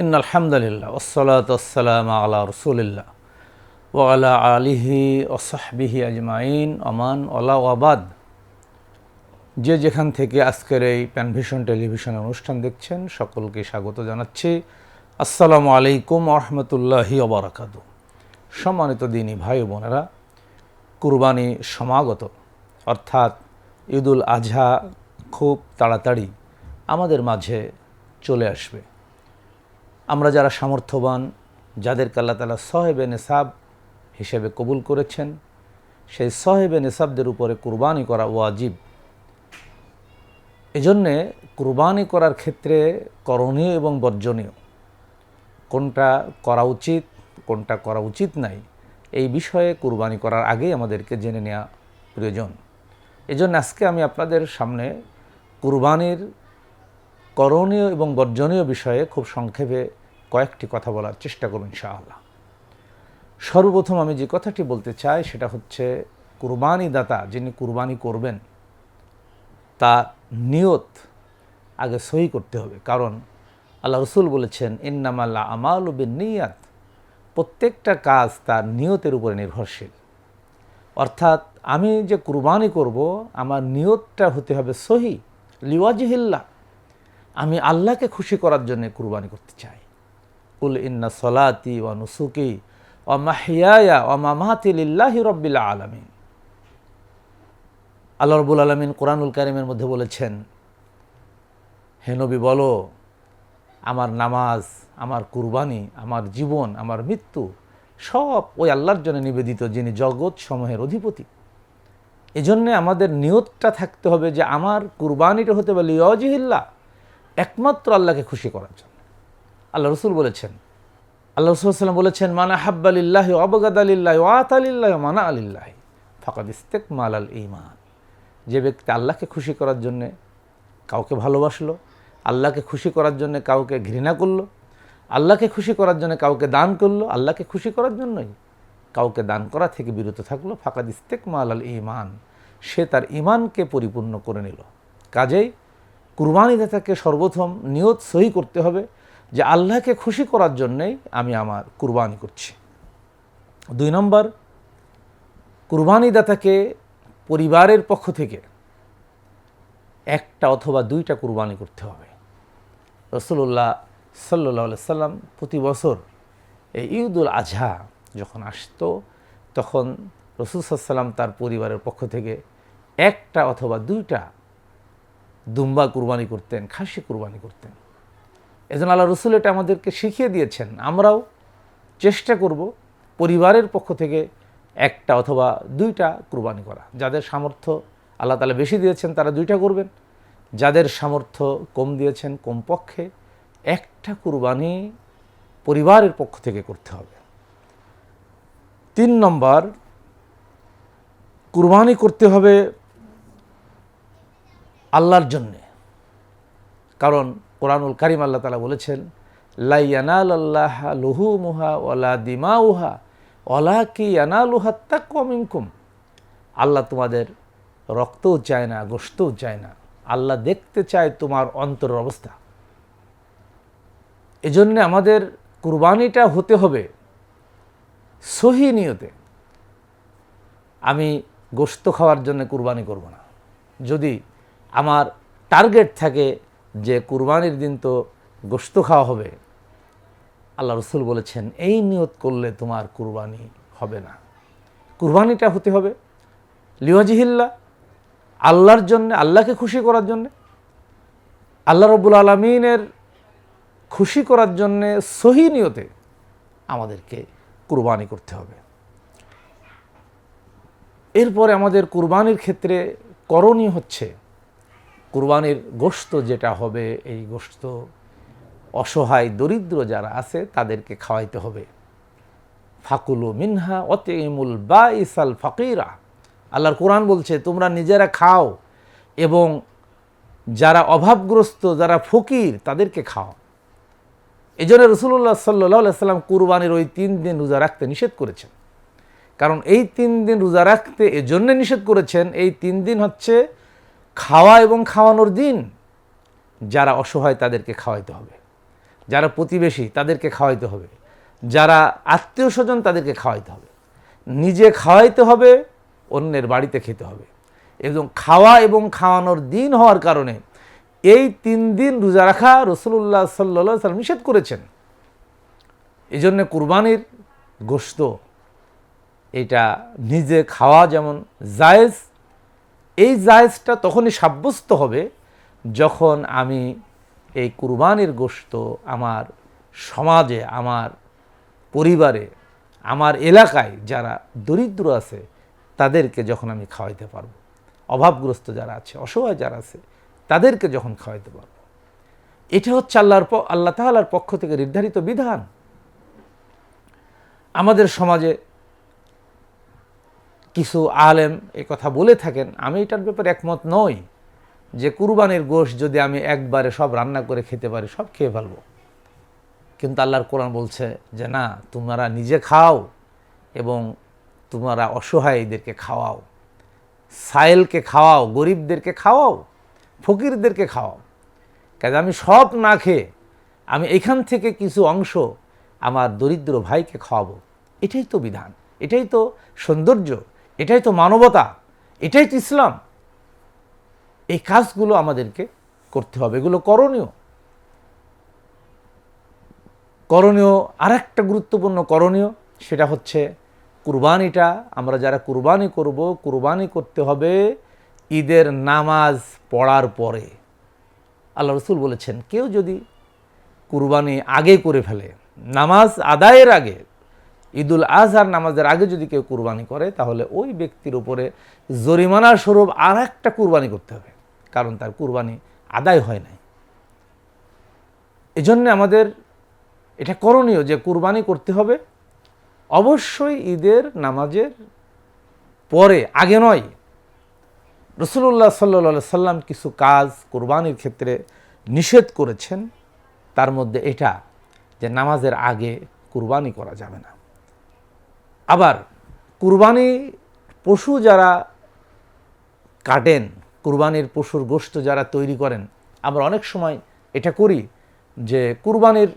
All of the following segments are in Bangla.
ইন আলহামদুলিল্লাহ ওসলাত ওসালাম আলা রসুলিল্লাহ ও আলা আলিহি ওসাহবিহি আজমাইন। আমান ওলা ওয়াবাদ যে যেখান থেকে আজকের এই প্যানভিশন টেলিভিশন অনুষ্ঠান দেখছেন, সকলকে স্বাগত জানাচ্ছি। আসসালামু আলাইকুম রহমতুল্লাহি ওবরাকাতু সম্মানিত দিনী ভাই বোনেরা, কুরবানি সমাগত, অর্থাৎ ঈদুল আজহা খুব তাড়াতাড়ি আমাদের মাঝে চলে আসবে। আমরা যারা সামর্থ্যবান, যাদেরকে আল্লাহ তালা সহেবে নেসাব হিসেবে কবুল করেছেন, সেই সহেবে নেসাবদের উপরে কুরবানি করা ওয়াজিব। এজন্যে কুরবানি করার ক্ষেত্রে করণীয় এবং বর্জনীয়। কোনটা করা উচিত, কোনটা করা উচিত নাই, এই বিষয়ে কুরবানি করার আগেই আমাদেরকে জেনে নেওয়া প্রয়োজন। এজন্য আজকে আমি আপনাদের সামনে কুরবানির করণীয় এবং বর্জনীয় বিষয়ে খুব সংক্ষেপে কয়েকটি কথা বলার চেষ্টা করুন, ইনশাআল্লাহ। সর্বপ্রথম আমি যে কথাটি বলতে চাই, সেটা হচ্ছে কুরবানি দাতা যিনি কুরবানি করবেন তা নিয়ত আগে সহি করতে হবে। কারণ আল্লাহ রসুল বলেছেন ইন্নামাল্লা আমাল বিন নিয়াত। প্রত্যেকটা কাজ তার নিয়তের উপরে নির্ভরশীল। অর্থাৎ আমি যে কুরবানি করব, আমার নিয়তটা হতে হবে সহি। লিওয়াজিহিল্লা আমি আল্লাহকে খুশি করার জন্য কুরবানি করতে চাই। কুল ইন্না সলাতি ওয়া নুসুকি ও মাহিয়া ও মামাতি লিল্লাহি রব্বিল আলমিন। আল্লাহ রবুল আলমিন কোরআনুল কারিমের মধ্যে বলেছেন, হে নবী বলো, আমার নামাজ, আমার কুরবানি, আমার জীবন, আমার মৃত্যু সব ওই আল্লাহর জন্য নিবেদিত যিনি জগৎ সমূহের অধিপতি। এজন্যে আমাদের নিয়তটা থাকতে হবে যে আমার কুরবানিটা হতে পারে লিয়জিহিল্লা একমাত্র আল্লাহকে খুশি করার জন্য। আল্লাহ রসুল বলেছেন, আল্লাহ রসুলাম বলেছেন, মানা হাব্বালিল্লাহ অবগাদ আলিল্লাহ ওয়াত আলিল্লাহ মানা আলিল্লাহ ফাকাদ ইস্তেক মাল আল ইমান যে ব্যক্তি আল্লাহকে খুশি করার জন্যে কাউকে ভালোবাসলো, আল্লাহকে খুশি করার জন্য কাউকে ঘৃণা করল, আল্লাহকে খুশি করার জন্য কাউকে দান করল, আল্লাহকে খুশি করার জন্যই কাউকে দান করা থেকে বিরত থাকল, ফাঁকাদ ইস্তেক মাল আল ইমান সে তার ইমানকে পরিপূর্ণ করে নিল। কাজেই কুরবানি দাতাকে সর্বপ্রথম নিয়ত সহি করতে হবে যে আল্লাহকে খুশি করার জন্যেই আমি আমার কুরবানি করছি। দুই নম্বর, কুরবানি দাতাকে পরিবারের পক্ষ থেকে একটা অথবা দুইটা কুরবানি করতে হবে। রসুল্লাহ সাল্লাহ সাল্লাম প্রতি বছর এই ঈদুল আজহা যখন আসতো, তখন রসুল সাল্লাম তার পরিবারের পক্ষ থেকে একটা অথবা দুইটা দুম্বা কুরবানি করতেন, খাসি কুরবানি করতেন। এজন্য আল্লাহ রসুল এটা আমাদেরকে শিখিয়ে দিয়েছেন, আমরাও চেষ্টা করব পরিবারের পক্ষ থেকে একটা অথবা দুইটা কুরবানি করা। যাদের সামর্থ্য আল্লাহ তালা বেশি দিয়েছেন, তারা দুইটা করবেন। যাদের সামর্থ্য কম দিয়েছেন, কমপক্ষে একটা কুরবানি পরিবারের পক্ষ থেকে করতে হবে। তিন নম্বর, কুরবানি করতে হবে আল্লাহর জন্যে। কারণ কোরআনুল কারিম আল্লাহ তালা বলেছেন লাইয়ানাল আল্লাহ লুহু মুহা ওলা দিমা উহা ওলা কি ইয়ানালুহা তাকুম আল্লাহ তোমাদের রক্তও চায় না গোস্তও চায় না। আল্লাহ দেখতে চায় তোমার অন্তরের অবস্থা। এজন্য আমাদের কুরবানিটা হতে হবে সহি নিয়তে। আমি গোস্ত খাওয়ার জন্য কুরবানি করব না। যদি আমার টার্গেট থাকে যে কুরবানির দিন তো গোস্ত খাওয়া হবে। আল্লাহ রসুল বলেছেন, এই নিয়ত করলে তোমার কুরবানি হবে না। কুরবানিটা হতে হবে লিওয়াজিহিল্লা আল্লাহর জন্য, আল্লাহকে খুশি করার জন্যে। আল্লাহ রবুল আলমিনের খুশি করার জন্যে সহি নিয়তে আমাদেরকে কুরবানি করতে হবে। এরপরে আমাদের কুরবানির ক্ষেত্রে করণীয় হচ্ছে কুরবানির গোস্ত যেটা হবে, এই গোস্ত অসহায় দরিদ্র যারা আছে, তাদেরকে খাওয়াইতে হবে। ফাকুলু মিনহা অতেমুল বা ইসাল ফকিরা। আল্লাহর কোরআন বলছে, তোমরা নিজেরা খাও এবং যারা অভাবগ্রস্ত, যারা ফকির, তাদেরকে খাও। এই জন্য রসুল্লাহ সাল্লাহ সাল্লাম কুরবানির ওই তিন দিন রোজা রাখতে নিষেধ করেছেন। কারণ এই তিন দিন রোজা রাখতে এজন্য নিষেধ করেছেন, এই তিন দিন হচ্ছে খাওয়া এবং খাওয়ানোর দিন যারা অসহায় তাদেরকে খাওয়াইতে হবে। যারা প্রতিবেশী তাদেরকে খাওয়াইতে হবে। যারা আত্মীয় স্বজন তাদেরকে খাওয়াইতে হবে। নিজে খাওয়াইতে হবে, অন্যের বাড়িতে খেতে হবে। এবং খাওয়া এবং খাওয়ানোর দিন হওয়ার কারণে এই তিন দিন রোজা রাখা রসুল্লাহ সাল্লা সাল্লাম নিষেধ করেছেন। এই জন্য কুরবানির গোস্ত এটা নিজে খাওয়া যেমন জায়েজ এই জায়েজটা তখনই সাব্যস্ত হবে যখন আমি এই কুরবানির গোস্ত আমার সমাজে, আমার পরিবারে, আমার এলাকায় যারা দরিদ্র আছে, তাদেরকে যখন আমি খাওয়াইতে পারব, অভাবগ্রস্ত যারা আছে, অসহায় যারা আছে, তাদেরকে যখন খাওয়াইতে পারব। এটা হচ্ছে আল্লাহর আল্লাহ তাআলার পক্ষ থেকে নির্ধারিত বিধান। আমাদের সমাজে কিছু আলেম এই কথা বলে থাকেন, আমি এটার ব্যাপারে একমত নই যে কুরবানির গোশ যদি আমি একবারে সব রান্না করে খেতে পারি, সব খেয়ে ফেলব। কিন্তু আল্লাহর কোরআন বলছে যে না, তোমরা নিজে খাও এবং তোমরা অসহায়দেরকে খাওয়াও, সায়েলকে খাওয়াও, গরিবদেরকে খাওয়াও, ফকিরদেরকে খাওয়াও। কাজে আমি সব না খেয়ে আমি এখান থেকে কিছু অংশ আমার দরিদ্র ভাইকে খাওয়াবো। এটাই তো বিধান, এটাই তো সৌন্দর্য। এটাই তো মানবতা, এটাই তো ইসলাম। এই কাজগুলো আমাদেরকে করতে হবে, এগুলো করণীয়। করণীয়, আরেকটা গুরুত্বপূর্ণ করণীয়, সেটা হচ্ছে কুরবানিটা, আমরা যারা কুরবানি করব, কুরবানি করতে হবে ঈদের নামাজ পড়ার পরে। আল্লাহ রসুল বলেছেন, কেউ যদি কুরবানি আগে করে ফেলে, নামাজ আদায়ের আগে ঈদুল আজহার নামাজের আগে যদি কেউ কুরবানি করে, তাহলে ওই ব্যক্তির উপরে জরিমানা স্বরূপ আর একটা কুরবানি করতে হবে, কারণ তার কুরবানি আদায় হয় নাই। এজন্য আমাদের এটা করণীয় যে কুরবানি করতে হবে। অবশ্যই ঈদের নামাজের পরে, আগে নয় রসুল্লাহ সাল্লা সাল্লাম কিছু কাজ কুরবানির ক্ষেত্রে নিষেধ করেছেন। তার মধ্যে এটা যে নামাজের আগে কুরবানি করা যাবে না। আবার কুরবানি পশু যারা কাটেন, কুরবানির পশুর গোশত যারা তৈরি করেন, আমরা অনেক সময় এটা করি যে কুরবানির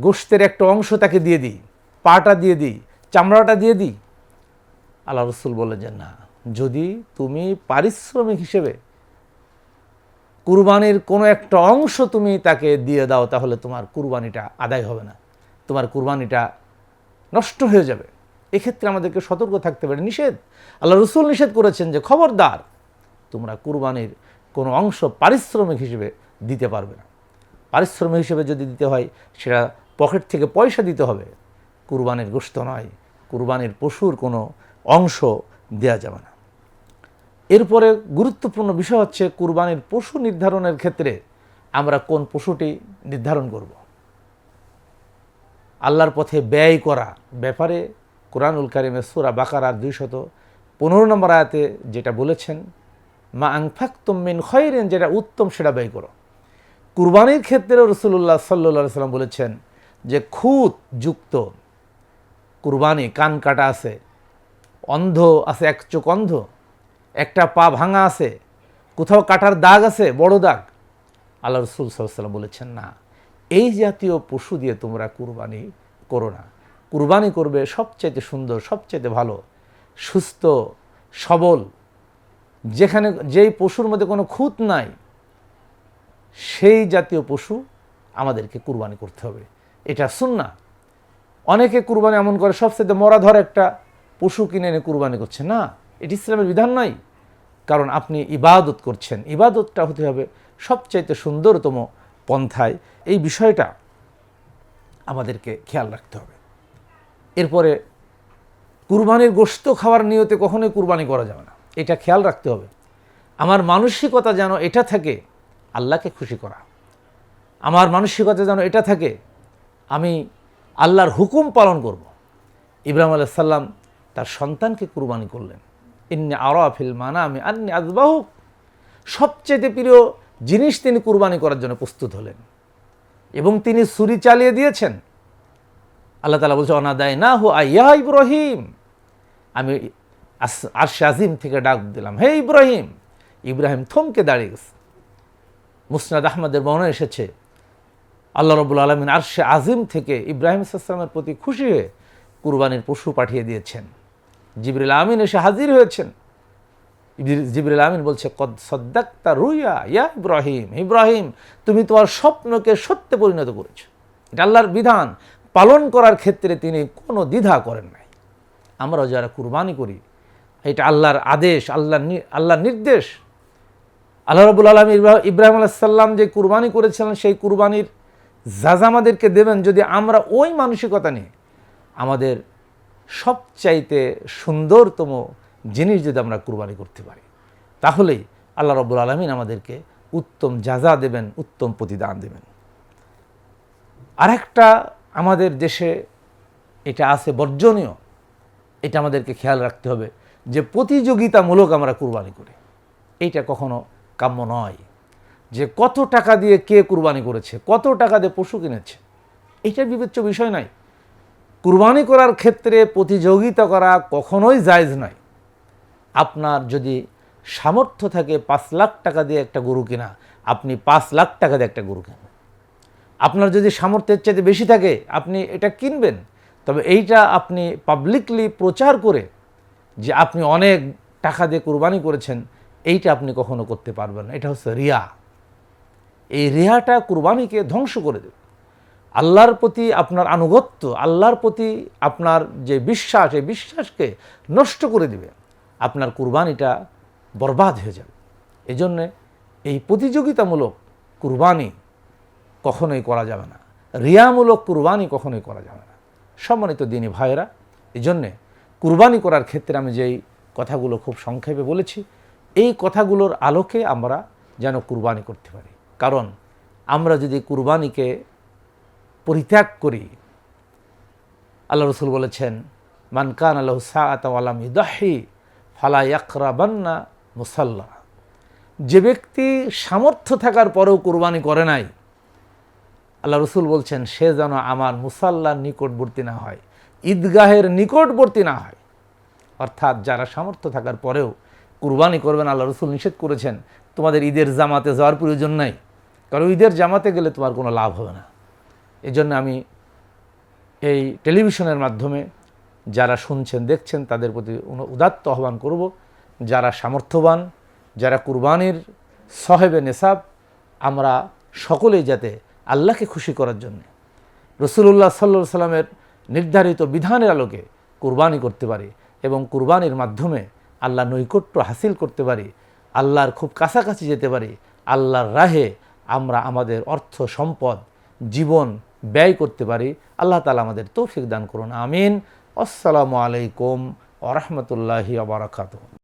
গোশতের একটা অংশ তাকে দিয়ে দিই, পাটা দিয়ে দিই, চামড়াটা দিয়ে দিই। আল্লাহ রসুল বলে যে, না, যদি তুমি পারিশ্রমিক হিসেবে কুরবানির কোনো একটা অংশ তুমি তাকে দিয়ে দাও, তাহলে তোমার কুরবানিটা আদায় হবে না। তোমার কুরবানিটা নষ্ট হয়ে যাবে। এক্ষেত্রে আমাদেরকে সতর্ক থাকতে পারে। নিষেধ। আল্লাহ রসুল নিষেধ করেছেন যে, খবরদার, তোমরা কুরবানির কোনো অংশ পারিশ্রমিক হিসেবে দিতে পারবে না। পারিশ্রমিক হিসেবে যদি দিতে হয়, সেটা পকেট থেকে পয়সা দিতে হবে। কুরবানির গোস্ত নয়, কুরবানির পশুর কোনো অংশ দেয়া যাবে না। এরপরে গুরুত্বপূর্ণ বিষয় হচ্ছে, কুরবানির পশু নির্ধারণের ক্ষেত্রে আমরা কোন পশুটি নির্ধারণ করব? আল্লাহর পথে ব্যয় করা ব্যাপারে কোরআনুল কারিমের সুরা বাকারার দুইশত পনেরো নম্বর আয়াতে যেটা বলেছেন, মা আংফাক মিন খয়রেন যেটা উত্তম, সেটা ব্যয় করো। কুরবানির ক্ষেত্রেও রসুল্লাহ সাল্লা সাল্লাম বলেছেন যে খুঁত যুক্ত, কুরবানি, কান কাটা আছে, অন্ধ আছে, এক চোখ অন্ধ, একটা পা ভাঙা আছে, কোথাও কাটার দাগ আছে, বড় দাগ। আল্লাহ রসুল সাল্লাম বলেছেন, না, এই জাতীয় পশু দিয়ে তোমরা কুরবানি করো না। কুরবানি করবে সবচাইতে সুন্দর, সবচাইতে ভালো, সুস্থ, সবল। যেখানে, যেই পশুর মধ্যে কোনো খুঁত নাই, সেই জাতীয় পশু আমাদেরকে কুরবানি করতে হবে। এটা সুন্না অনেকে কুরবানি এমন করে সবচেয়ে মরা ধর একটা পশু কিনে এনে কুরবানি করছে। না, এটি ইসলামের বিধান নয় কারণ আপনি ইবাদত করছেন। ইবাদতটা হতে হবে সবচাইতে সুন্দরতম পন্থায়। এই বিষয়টা আমাদেরকে খেয়াল রাখতে হবে। এরপরে কুরবানির গোস্ত খাওয়ার নিয়তে কখনোই কুরবানি করা যাবে না। এটা খেয়াল রাখতে হবে। আমার মানসিকতা যেন এটা থাকে, আল্লাহকে খুশি করা। আমার মানসিকতা যেন এটা থাকে, আমি আল্লাহর হুকুম পালন করব। ইব্রাহিম আলাইহিস সাল্লাম তার সন্তানকে কুরবানি করলেন। ইন্নি আরাফিল মানা আমি আন্নি আজবাহু সবচেয়ে প্রিয় জিনিস তিনি কুরবানি করার জন্য প্রস্তুত হলেন। এবং তিনি ছুরি চালিয়ে দিয়েছেন। আল্লাহ তালা বলছে অনাদায় না হো আইয়া ইব্রাহিম। আমি আর শাজিম থেকে ডাক দিলাম, হে ইব্রাহিম। ইব্রাহিম থমকে দাঁড়িয়ে গেছে। মুসনাদ আহমদের বর্ণনা এসেছে, আল্লাহ রবুল আলমিন আরশে আজিম থেকে ইব্রাহিম ইসলামের প্রতি খুশি হয়ে কুরবানির পশু পাঠিয়ে দিয়েছেন। জিবরিল আমিন এসে হাজির হয়েছেন। জিবরিল আমিন বলছে, কদ সদ্দাক্তা রুইয়া ইয়া ইব্রাহিম। ইব্রাহিম, তুমি তোমার স্বপ্নকে সত্যে পরিণত করেছ। এটা আল্লাহর বিধান। পালন করার ক্ষেত্রে তিনি কোনো দ্বিধা করেন নাই। আমরাও যারা কুরবানি করি, এটা আল্লাহর আদেশ, আল্লাহর নি- আল্লাহর নির্দেশ। আল্লাহ রবুল আলম ইব্রাহিম আলাইসাল্লাম যে কুরবানি করেছিলেন, সেই কুরবানির জাজা আমাদেরকে দেবেন যদি আমরা ওই মানসিকতা নিয়ে আমাদের সবচাইতে সুন্দরতম জিনিস যদি আমরা কুরবানি করতে পারি, তাহলেই আল্লাহ রবুল আলমিন আমাদেরকে উত্তম যাজা দেবেন, উত্তম প্রতিদান দেবেন। আরেকটা আমাদের দেশে এটা আছে বর্জনীয়। এটা আমাদেরকে খেয়াল রাখতে হবে যে প্রতিযোগিতামূলক আমরা কুরবানি করি। এইটা কখনো কাম্য নয়। যে কত টাকা দিয়ে কে কুরবানি করেছে, কত টাকা দিয়ে পশু কিনেছে এটা বিবেচ্য বিষয় নয় কুরবানি করার ক্ষেত্রে প্রতিযোগিতা করা কখনোই জায়জ নয়। আপনার যদি সামর্থ্য থাকে পাঁচ লাখ টাকা দিয়ে একটা গরু কিনা, আপনি পাঁচ লাখ টাকা দিয়ে একটা গরু কিনবেন। আপনার যদি সামর্থ্যের চাইতে বেশি থাকে, আপনি এটা কিনবেন। তবে এইটা আপনি পাবলিকলি প্রচার করে যে আপনি অনেক টাকা দিয়ে কুরবানি করেছেন, এইটা আপনি কখনো করতে পারবেন না। এটা হচ্ছে রিয়া। এই রিয়াটা কুরবানিকে ধ্বংস করে দেবে। আল্লাহর প্রতি আপনার আনুগত্য, আল্লাহর প্রতি আপনার যে বিশ্বাস, এই বিশ্বাসকে নষ্ট করে দিবে। আপনার কুরবানিটা বরবাদ হয়ে যাবে। এজন্যে এই প্রতিযোগিতামূলক কুরবানি কখনোই করা যাবে না। রিয়ামূলক কুরবানি কখনোই করা যাবে না। সম্মানিত দিনী ভাইয়েরা এই জন্যে কুরবানি করার ক্ষেত্রে আমি যেই কথাগুলো খুব সংক্ষেপে বলেছি, এই কথাগুলোর আলোকে আমরা যেন কুরবানি করতে পারি। কারণ আমরা যদি কুরবানিকে পরিত্যাগ করি, আল্লাহ রসুল বলেছেন মানকান আল্লাহ সাআত আলাম ইদাহি ফালা ইয়াকরাবান্না মুসাল্লা যে ব্যক্তি সামর্থ্য থাকার পরেও কুরবানি করে নাই আল্লাহ রসুল বলছেন, সে যেন আমার মুসাল্লার নিকটবর্তী না হয়, ঈদগাহের নিকটবর্তী না হয়। অর্থাৎ যারা সামর্থ্য থাকার পরেও কুরবানি করবেন, আল্লাহ রসুল নিষেধ করেছেন, তোমাদের ঈদের জামাতে যাওয়ার প্রয়োজন নাই, কারণ ঈদের জামাতে গেলে তোমার কোনো লাভ হবে না। এই জন্য আমি এই টেলিভিশনের মাধ্যমে যারা শুনছেন, দেখছেন, তাদের প্রতি উদাত্ত আহ্বান করব, যারা সামর্থ্যবান, যারা কুরবানির সহেবে নেশাব, আমরা সকলেই যাতে আল্লাহকে খুশি করার জন্য। রসুল্লাহ সাল্লা সাল্লামের নির্ধারিত বিধানের আলোকে কুরবানি করতে পারি এবং কুরবানির মাধ্যমে আল্লাহ নৈকট্য হাসিল করতে পারি, আল্লাহর খুব কাছাকাছি যেতে পারি, আল্লাহর রাহে আমরা আমাদের অর্থ, সম্পদ, জীবন ব্যয় করতে পারি। আল্লাহ তালা আমাদের তৌফিক দান করুন। আমিন। আসসালামু আলাইকুম ওরহমতুল্লাহি আবরাকাতুহ